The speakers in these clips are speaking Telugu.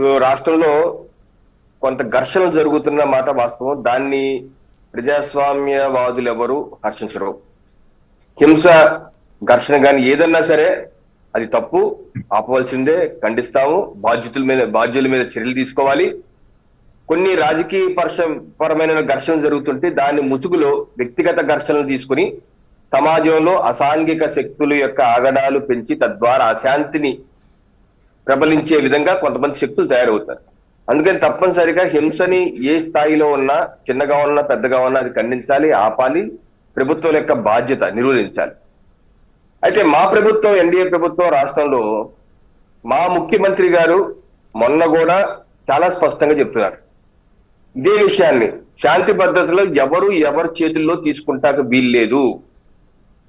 రాష్ట్రంలో కొంత ఘర్షణలు జరుగుతున్న మాట వాస్తవం. దాన్ని ప్రజాస్వామ్యవాదులు ఎవరు హర్షించరు. హింస ఘర్షణ కానీ ఏదన్నా సరే అది తప్పు. ఆపవలసిందే ఖండిస్తాము. బాధ్యతల మీద బాధ్యుల మీద చర్యలు తీసుకోవాలి. కొన్ని రాజకీయ పర్ష పరమైన ఘర్షణ జరుగుతుంటే దాన్ని ముసుగులో వ్యక్తిగత ఘర్షణలు తీసుకుని సమాజంలో అసాంఘిక శక్తుల యొక్క ఆగడాలు పెంచి తద్వారా అశాంతిని ప్రబలించే విధంగా కొంతమంది శక్తులు తయారవుతారు. అందుకని తప్పనిసరిగా హింసని ఏ స్థాయిలో ఉన్నా చిన్నగా ఉన్నా పెద్దగా ఉన్నా అది ఖండించాలి ఆపాలి ప్రభుత్వం యొక్క బాధ్యత నిర్వహించాలి అయితే మా ప్రభుత్వం ఎన్డీఏ ప్రభుత్వం రాష్ట్రంలో మా ముఖ్యమంత్రి గారు మొన్న కూడా చాలా స్పష్టంగా చెప్తున్నారు. ఇదే విషయాన్ని. శాంతి భద్రతలో ఎవరు ఎవరి చేతుల్లో తీసుకుంటాక వీల్లేదు.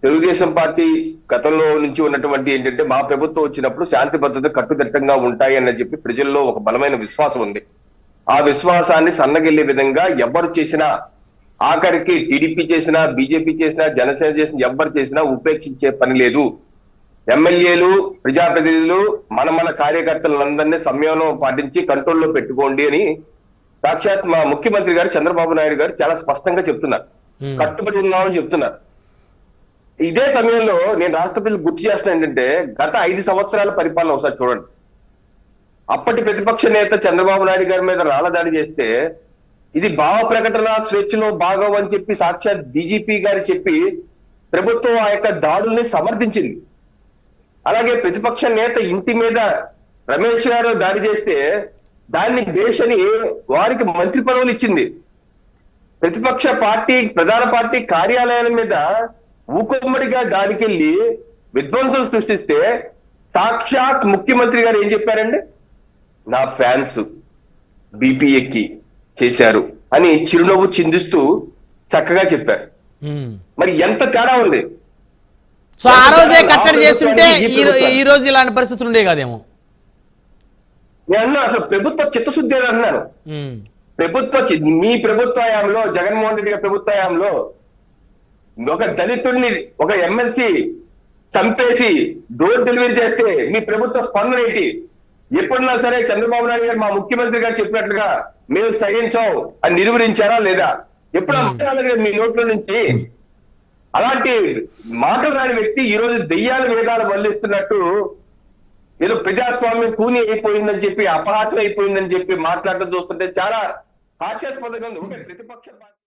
తెలుగుదేశం పార్టీ గతంలో నుంచి ఉన్నటువంటి ఏంటంటే మా ప్రభుత్వం వచ్చినప్పుడు శాంతి భద్రత కట్టుదిట్టంగా ఉంటాయి అని చెప్పి ప్రజల్లో ఒక బలమైన విశ్వాసం ఉంది. ఆ విశ్వాసాన్ని సన్నగిల్లే విధంగా ఎవరు చేసినా ఆఖరికి టీడీపీ చేసినా బీజేపీ చేసినా జనసేన చేసినా ఎవరు చేసినా ఉపేక్షించే పని లేదు. ఎమ్మెల్యేలు ప్రజాప్రతినిధులు మన మన కార్యకర్తలందరినీ సంయమనం పాటించి కంట్రోల్లో పెట్టుకోండి అని సాక్షాత్ మా ముఖ్యమంత్రి గారు చంద్రబాబు నాయుడు గారు చాలా స్పష్టంగా చెప్తున్నారు. కట్టుబడి ఉన్నామని చెప్తున్నారు. ఇదే సమయంలో నేను రాష్ట్రపతిని గుర్తు చేస్తున్నా ఏంటంటే గత ఐదు సంవత్సరాల పరిపాలన ఒకసారి చూడండి. అప్పటి ప్రతిపక్ష నేత చంద్రబాబు నాయుడు గారి మీద రాళ్ళదాడి చేస్తే ఇది భావ ప్రకటన స్వేచ్ఛలో భాగం అని చెప్పి సాక్షాత్ డీజీపీ గారు చెప్పి ప్రభుత్వం ఆ యొక్క దాడుల్ని సమర్థించింది. అలాగే ప్రతిపక్ష నేత ఇంటి మీద రమేష్ గారు దాడి చేస్తే దాన్ని దేశని వారికి మంత్రి పదవులు ఇచ్చింది. ప్రతిపక్ష పార్టీ ప్రధాన పార్టీ కార్యాలయాల మీద ఊకొమ్మడిగా దాడికెళ్ళి విధ్వంసం సృష్టిస్తే సాక్షాత్ ముఖ్యమంత్రి గారు ఏం చెప్పారండి? నా ఫ్యాన్స్ బీపీ ఎక్కి చేశారు అని చిరునవ్వు చిందిస్తూ చక్కగా చెప్పారు. మరి ఎంత తేడా ఉంది? సో ఆ రోజే కట్టడి చేసి ఉంటే ఈ రోజు ఇలాంటి పరిస్థితులు ఉండే కదేమో? నేను అన్నా అసలు ప్రభుత్వ చిత్తశుద్ధి అని అన్నాను. ప్రభుత్వ మీ ప్రభుత్వ హయాంలో జగన్మోహన్ రెడ్డి గారి ప్రభుత్వ హయాంలో ఒక దళితుడిని ఒక ఎమ్మెల్సీ చంపేసి డోర్ డెలివరీ చేస్తే మీ ప్రభుత్వ స్పందన ఏంటి? ఎప్పుడన్నా సరే చంద్రబాబు నాయుడు గారు మా ముఖ్యమంత్రి గారు చెప్పినట్లుగా మేము సహించాం అని నిరూపించారా లేదా? ఎప్పుడు ఆ మాట రాలేదు కదా మీ నోట్ల నుంచి? అలాంటి మాటలు రాని వ్యక్తి ఈ రోజు దెయ్యాల వేదాలు వల్లిస్తున్నట్టు ఏదో ప్రజాస్వామ్యం కూని అయిపోయిందని చెప్పి అపహాస్యం అయిపోయిందని చెప్పి మాట్లాడడం చూస్తుంటే చాలా హాస్యాస్పదంగా ఉంది. ప్రతిపక్ష